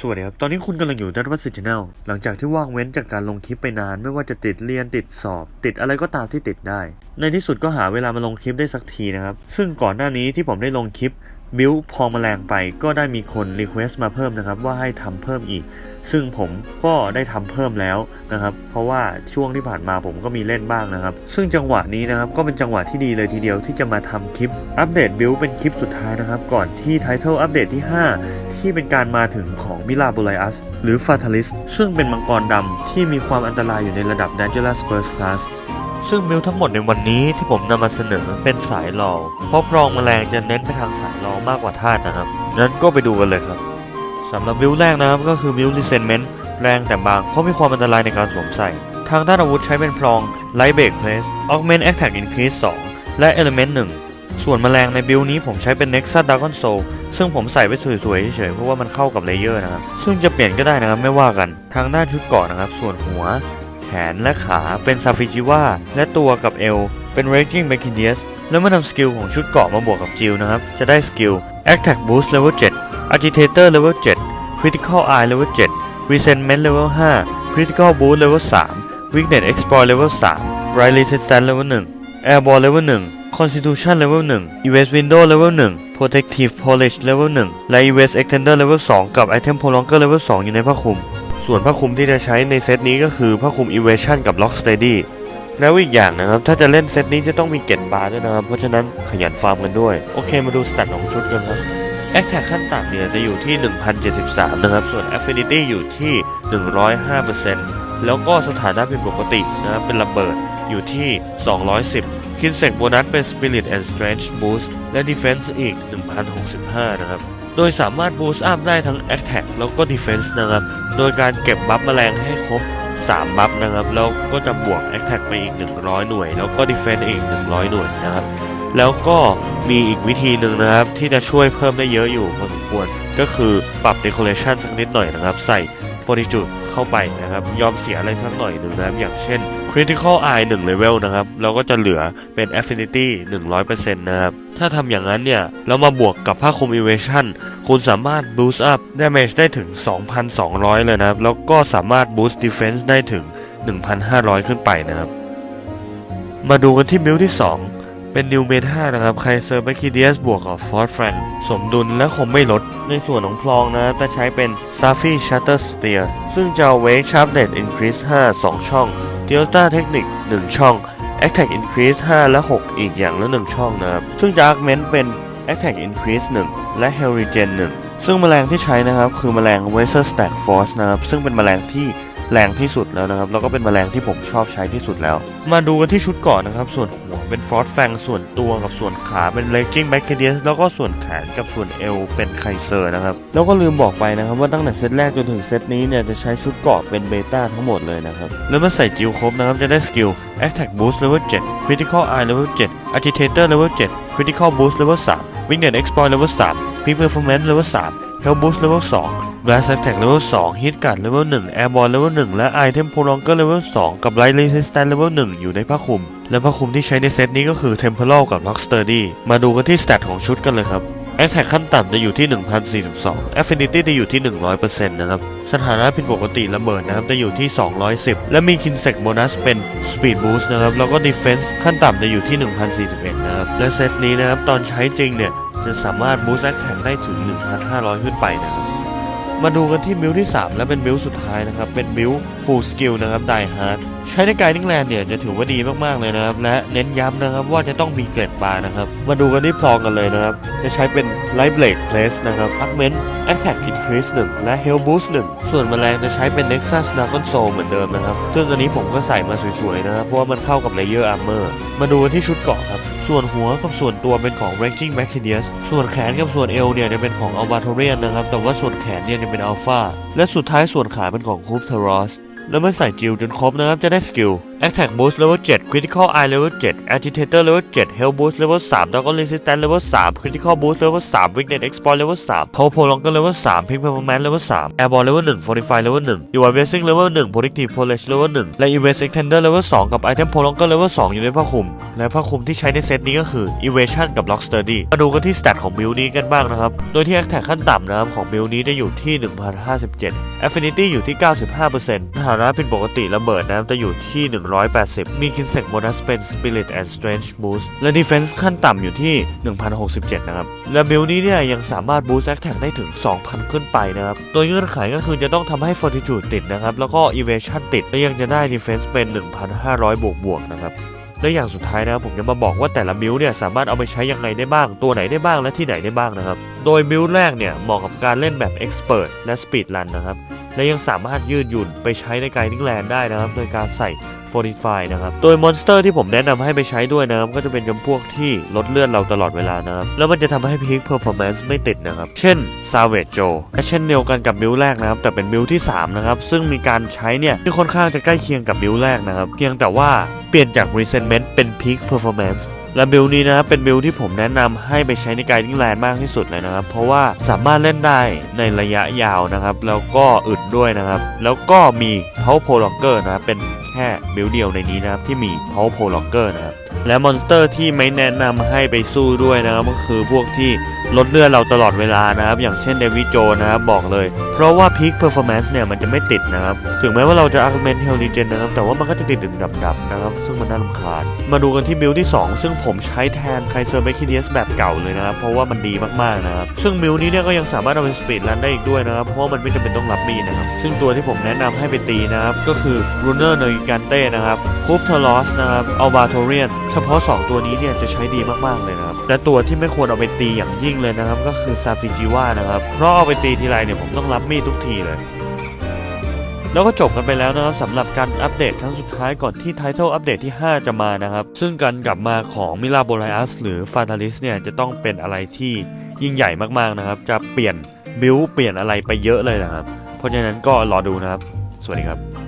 สวัสดีครับ ตอนนี้คุณกำลังอยู่ด้านวัสิชแนลหลังจากที่ว่างเว้นจากการลงคลิปไปนาน ไม่ว่าจะติดเรียนติดสอบ ติดอะไรก็ตามที่ติดได้ ในที่สุดก็หาเวลามาลงคลิปได้สักทีนะครับ ซึ่งก่อนหน้านี้ที่ผมได้ลงคลิป บิวพองแมลงไปก็ได้มีคนรีเควสต์มาเพิ่มนะครับ ว่าให้ทำเพิ่มอีก ซึ่งผมก็ได้ทำเพิ่มแล้วนะครับ เพราะว่าช่วงที่ผ่านมาผมก็มีเล่นบ้างนะครับ ซึ่งจังหวะนี้นะครับก็เป็นจังหวะที่ดีเลยทีเดียวที่จะมาทำคลิปอัปเดตบิลเป็นคลิปสุดท้ายนะครับ ก่อนที่ไทเทลอัปเดตที่ 5ที่เป็นการมาถึงของมิลาบูไลอัสหรือ Fatalis ซึ่งเป็นมังกรดำที่มีความอันตรายอยู่ในระดับ Dangerous First Class ซึ่งบิลทั้งหมดในวันนี้ที่ผมนำมาเสนอเป็นสายรอง เพราะพรองแมลงจะเน้นไปทางสายรองมากกว่าธาตุนะครับ นั้นก็ไปดูกันเลยครับสำหรับบิลแรกนะครับก็คือบิล Resentment แรงแต่บาง เพราะมีความอันตรายในการสวมใส่ ทางด้านอาวุธใช้เป็นพรอง Light Break Place Augment Attack Increase 2และ Element 1ส่วนแมลงในบิลนี้ผมใช้เป็น Nexus Dragon Soul ซึ่งผมใส่ไปสวยๆเฉยๆเพราะว่ามันเข้ากับเลเยอร์นะครับ ซึ่งจะเปลี่ยนก็ได้นะครับไม่ว่ากัน ทางด้านชุดเกราะนะครับ ส่วนหัว นและขาเป็นซาฟิจิว่าและตัวกับเอว เป็น Raging b a c k i n i u s แล้วเมื่อนำสกิลของชุดเกาะมาบวกกับจิลนะครับ จะได้สกิล Attack Boost Level 7 Agitator Level 7 Critical Eye Level 7 Resentment Level 5 Critical Boost Level 3 Weakness Exploit Level 3 Bright Resistance Level 1 Airborne Level 1 Constitution Level 1 Evade Window Level 1 Protective Polish Level 1 และ Evade Extender Level 2 กับ Item Prolonger Level 2 อยู่ในผ้าคลุม ส่วนผ้าคลุมที่จะใช้ในเซตนี้ก็คือผ้าคลุม Evasion กับ Lock Steady แล้วอีกอย่างนะครับ ถ้าจะเล่นเซตนี้จะต้องมีเก็บบาร์ด้วยนะครับ เพราะฉะนั้นขยันฟาร์มกันด้วย โอเคมาดูสแตทของชุดกันครับแอคแท็กขั้นต่ำเนี่ยจะอยู่ที่ 1073 นะครับ ส่วน Affinity อยู่ที่ 105%แล้วก็สถานะผิดปกตินะครับเป็นระเบิดอยู่ที่ 210 คินเซกโบนัสเป็น Spirit and Strength Boost และ Defense อีก 1065 นะครับ โดยสามารถ Boost Up ได้ทั้ง Attack แล้วก็ Defense นะครับ โดยการเก็บบัฟแมลงให้ครบ 3 บัฟนะครับ แล้วก็จะบวกแอคแท็กไปอีก 100 หน่วย แล้วก็ดิเฟนต์อีก 100 หน่วยนะครับ แล้วก็มีอีกวิธีหนึ่งนะครับ ที่จะช่วยเพิ่มได้เยอะอยู่พอสมควร ก็คือปรับเดคอเรชันสักนิดหน่อยนะครับ ใส่ fortitude เข้าไปนะครับ ยอมเสียอะไรสักหน่อยหนึ่งนะครับ อย่างเช่น critical eye 1 level นะครับ เราก็จะเหลือเป็น affinity 100%นะครับ ถ้าทำอย่างนั้นเนี่ยแล้วมาบวกกับผ้าคลุม evasion คุณสามารถ boost up damage ได้ถึง 2,200 เลยนะครับ แล้วก็สามารถ boost defense ได้ถึง 1,500 ขึ้นไปนะครับ มาดูกันที่บิลที่ 2 เป็นนิวเมท่านะครับไคเซอร์แบคิเดียสบวกกับฟอร์แฟรงสมดุลและคงไม่ลด ในส่วนของพลองนะจะใช้เป็นซาฟี่ชัตเตอร์สเฟียร์ซึ่งจะเว้ชาร์ปเน็ตอินครีส5 2 ช่องเดลต้าเทคนิค 1 ช่อง Attack Increase 5 และ 6 อีกอย่างละ 1 ช่องนะครับ ซึ่งจะ Augment เป็น Attack Increase 1 และ Hell Regen 1 ซึ่งแมลงที่ใช้นะครับ คือแมลง w e s e r Stack Force นะครับ ซึ่งเป็นแมลงที่ แรงที่สุดแล้วนะครับ แล้วก็เป็นแมลงที่ผมชอบใช้ที่สุดแล้ว มาดูกันที่ชุดเก่อนนะครับ ส่วนหัวเป็นฟรอสแฟงส่วนตัวกับส่วนขาเป็น Raging b a c k i d i u s แล้วก็ส่วนแขนกับส่วนเอวเป็นไคเซอร์นะครับ แล้วก็ลืมบอกไปนะครับว่าตั้งแต่เซตแรกจนถึงเซตนี้เนี่ยจะใช้ชุดเกราะเป็นเบต้าทั้งหมดเลยนะครับ แล้วมาใส่จิวครบนะครับจะได้สกิล Attack Boost Level 7 Critical Eye Level 7 Agitator Level 7 Critical Boost Level 3 Weakness Exploit Level 3 Peak Performance Level 3 Health Boost Level 2 Blast Attack Level 2 Hit Guard Level 1 Airborne Level 1 และ Item Prolonger Level 2 กับ Light Resistance Level 1 อยู่ในผ้าคลุม และผ้าคลุมที่ใช้ในเซตนี้ก็คือ Temporal กับ Rock Sturdy มาดูกันที่สเตตของชุดกันเลยครับ Attack ขั้นต่ำจะอยู่ที่ 1042 Affinity จะอยู่ที่ 100%นะครับ สถานะผิดปกติระเบิดนะครับจะอยู่ที่ 210 และมี Kinsec Bonus เป็น Speed Boost นะครับ แล้วก็ Defense ขั้นต่ำจะอยู่ที่ 1041 นะครับ และเซตนี้นะครับตอนใช้จริงเนี่ยจะสามารถ Boost Attack ได้ถึง 1,500 ขึ้นไปนะครับ มาดูกันที่บิลที่ 3 และเป็นบิลสุดท้ายนะครับ เป็นบิล Full Skill นะครับ Die Hard ใช้ในกายนิ่งแลนด์เนี่ยจะถือว่าดีมากๆเลยนะครับ และเน้นย้ำนะครับว่าจะต้องมีเกล็ดปลานะครับ มาดูกันที่พลองกันเลยนะครับ จะใช้เป็น Light Blade Place นะครับ Augment Attack Increase 1และ Health Boost 1ส่วนแมลงจะใช้เป็น Nexus Dragon Soul เหมือนเดิมนะครับซึ่งอันนี้ผมก็ใส่มาสวยๆนะครับเพราะว่ามันเข้ากับ Layer Armor มาดูกันที่ชุดเกราะครับ ส่วนหัวกับส่วนตัวเป็นของ Raging m a c h i n i u s ส่วนแขนกับส่วนเอวเนี่ยจะเป็นของ a l b a t o r i a n นะครับ แต่ว่าส่วนแขนเนี่ยจะเป็น Alpha และสุดท้ายส่วนขาเป็นของ h o o f t e r o s แล้วเมื่อใส่จิวจนครบนะครับจะได้สกิล Attack Boost Level 7 Critical Eye Level 7 Agitator Level 7 Health Boost Level 3 Dragon Resistance Level 3 Critical Boost Level 3 Weakness Exploit Level 3 Power Prolonger Level 3 Peak Performance Level 3 Airborne Level 1 Fortify Level 1 Evil Blessing Level 1 Predictive Polish Level 1 และ Evade Extender Level 2 กับ Item Prolonger Level 2 อยู่ในผ้าคลุม และผ้าคลุมที่ใช้ในเซตนี้ก็คือ Evasion กับ Lock Sturdy มาดูกันที่สเตตของบิลนี้กันบ้างนะครับ โดยที่ Attack ขั้นต่ำนะครับของบิลนี้ได้อยู่ที่ 1057 Affinity อยู่ที่ 95%ฐานะเป็นปกติระเบิดนะครับจะอยู่ที่1 180 มี Kinsect Bonus เป็น Spirit and Strength Boost และ Defense ขั้นต่ำอยู่ที่ 1067 นะครับ และบิลนี้เนี่ยยังสามารถ Boost Attack ได้ถึง 2,000 ขึ้นไปนะครับโดยเงื่อนไขก็คือจะต้องทำให้ Fortitude ติดนะครับ แล้วก็ Evasion ติด และยังจะได้ Defense เป็น 1,500 บวกบวกนะครับและอย่างสุดท้ายนะครับผมจะมาบอกว่าแต่ละบิลเนี่ยสามารถเอาไปใช้ยังไงได้บ้าง ตัวไหนได้บ้างและที่ไหนได้บ้างนะครับ โดยบิลแรกเนี่ยเหมาะกับการเล่นแบบ Expert และ Speed Run นะครับและยังสามารถยืดหยุ่นไปใช้ในไกดิ้งแลนด์ได้นะครับ โดยการใส่ Fortify นะครับ โดยมอนสเตอร์ที่ผมแนะนำให้ไปใช้ด้วยนะครับ ก็จะเป็นจำพวกที่ลดเลือดเราตลอดเวลานะครับ แล้วมันจะทำให้ Peak Performance ไม่ติดนะครับ เช่น Savage Joe และเช่นเดียวกันกับบิลแรกนะครับ แต่เป็นบิลที่ 3 นะครับ ซึ่งมีการใช้เนี่ยที่ค่อนข้างจะใกล้เคียงกับบิลแรกนะครับ เพียงแต่ว่าเปลี่ยนจาก Resentment เป็น Peak Performance และบิลนี้นะครับเป็นบิลที่ผมแนะนำให้ไปใช้ในไกดิ้งแลนด์มากที่สุดเลยนะครับ เพราะว่าสามารถเล่นได้ในระยะยาวนะครับ แล้วก็อึดด้วยนะครับ แล้วก็มี Power Prolonger นะครับเป็น แค่บิลเดียวในนี้นะครับที่มี Power Pro Locker นะครับ และมอนสเตอร์ที่ไม่แนะนำให้ไปสู้ด้วยนะครับก็คือพวกที่ลดเลือดเราตลอดเวลานะครับ อย่างเช่นเดวิโจนะครับบอกเลย เพราะว่า Peak Performance เนี่ยมันจะไม่ติดนะครับ ถึงแม้ว่าเราจะ Augment Health Regen นะครับ แต่ว่ามันก็จะติดดึงดับๆนะครับ ซึ่งมันน่ารำคาญ มาดูกันที่บิลที่ 2 ซึ่งผมใช้แทนไคเซอร์เบคิเดียสแบบเก่าเลยนะครับ เพราะว่ามันดีมากๆนะครับ ซึ่งบิลนี้เนี่ยก็ยังสามารถเอาไปสปีดรันได้อีกด้วยนะครับ เพราะว่ามันไม่จำเป็นต้องรับมีนะครับ ซึ่งตัวที่ผมแนะนำให้ไปตีนะครับก็คือ Runner n e g a n t e นะครับ c o o f t e r l o s นะครับ a l b a t o r i a n เฉพาะ 2 ตัวนี้เนี่ยจะใช้ดีมากๆเลยนะครับ และตัวที่ไม่ควรเอาไปตีอย่างยิ่งเลยนะครับ ก็คือซาฟิจิวานะครับ เพราะเอาไปตีทีไรเนี่ยผมต้องรับมีดทุกทีเลย แล้วก็จบกันไปแล้วนะครับสำหรับการอัปเดตครั้งสุดท้ายก่อนที่ไทท l e อัปเดตที่ 5 จะมานะครับ ซึ่งการกลับมาของมิลาโบไลอัสหรือฟาตาลิสเนี่ยจะต้องเป็นอะไรที่ยิ่งใหญ่มากๆนะครับ จะเปลี่ยนบิลเปลี่ยนอะไรไปเยอะเลยนะครับ เพราะฉะนั้นก็รอดูนะครับ สวัสดีครับ